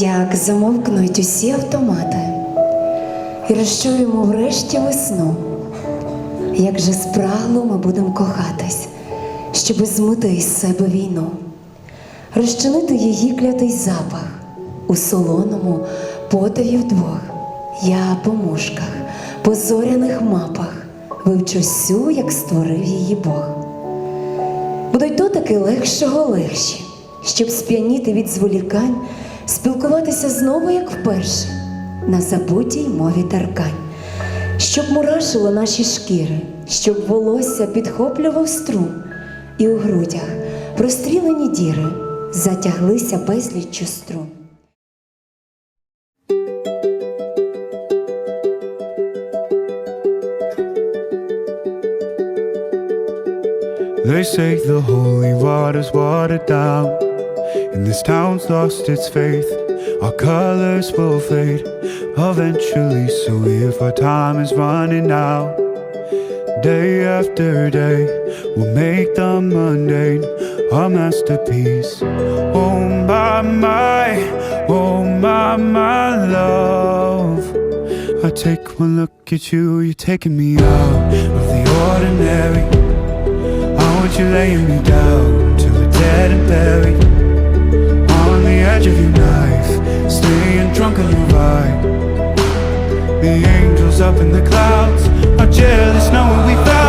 як замовкнуть усі автомати, і розчуємо врешті весну, як же спрагло ми будемо кохатись, щоби змити із себе війну, розчинити її клятий запах у солоному потові вдвох. Я по мушках, по зоряних мапах вивчу всю, як створив її Бог. Будуть дотики легшого легші, щоб сп'яніти від зволікань, спілкуватися знову, як вперше, на забутій мові таркань, щоб мурашило наші шкіри, щоб волосся підхоплював струм, і у грудях прострілені діри затяглися безліччю струн. They say the holy water's watered down, and this town's lost its faith. Our colors will fade eventually, so if our time is running out, day after day, we'll make the mundane our masterpiece. Oh my, my, oh my, my love. I take one look at you, you're taking me out of the ordinary. I want you laying me down till we're dead and buried edge of your knife, staying drunk on your ride The angels up in the clouds are jealous knowing we found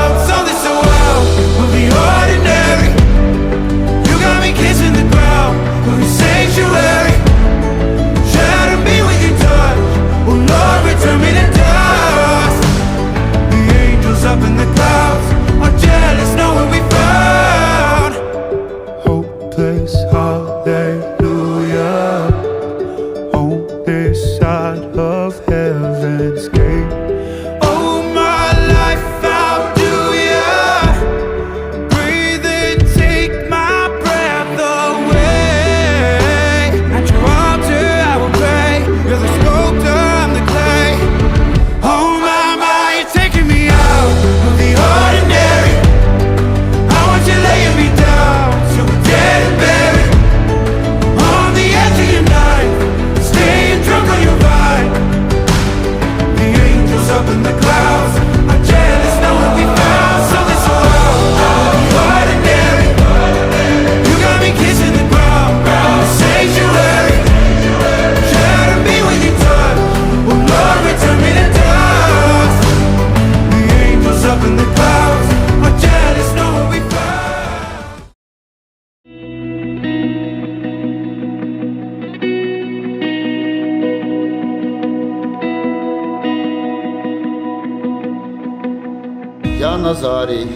Назарій,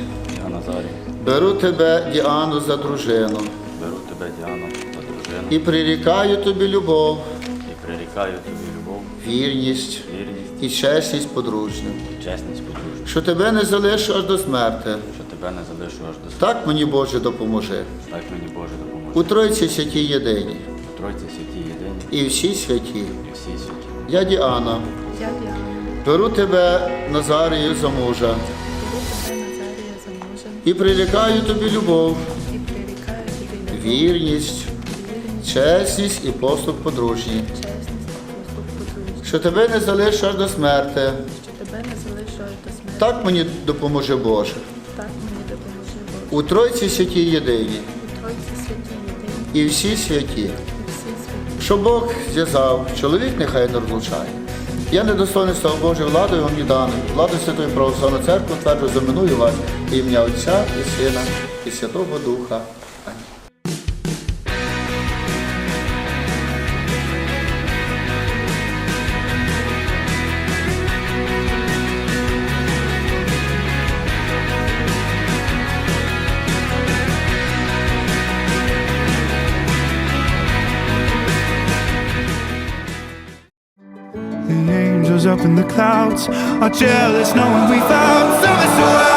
Я Назарій, беру тебе, Діану, за дружину. Беру тебе, Діану, за дружину. І прирікаю тобі любов, і прирікаю тобі любов, вірність. Вірність, і чесність подружню, чесність подружжя, що тебе не залишу аж до смерти. що тебе не залишу аж до смерті. Так мені Боже допоможи. Так мені Боже допоможе. У Тройці святій єдині. У Тройці святі єдині. І всі святі. і всі святі. Я Діана, Я Діана, беру тебе, Назарію, за мужа і прирікаю тобі любов, вірність, чесність і послуг подружній, що тебе не залишу аж до смерти. Так мені допоможе Боже. У Тройці святій єдині і всі святі. Що Бог зв'язав, чоловік нехай не розлучає. Я недостойний став Божою владою вам не даний. Владу Святої Православної Церкви тверджу заменую вас в ім'я Отця і Сина і Святого Духа. Амінь. Up in the clouds are jealous knowing we found something so out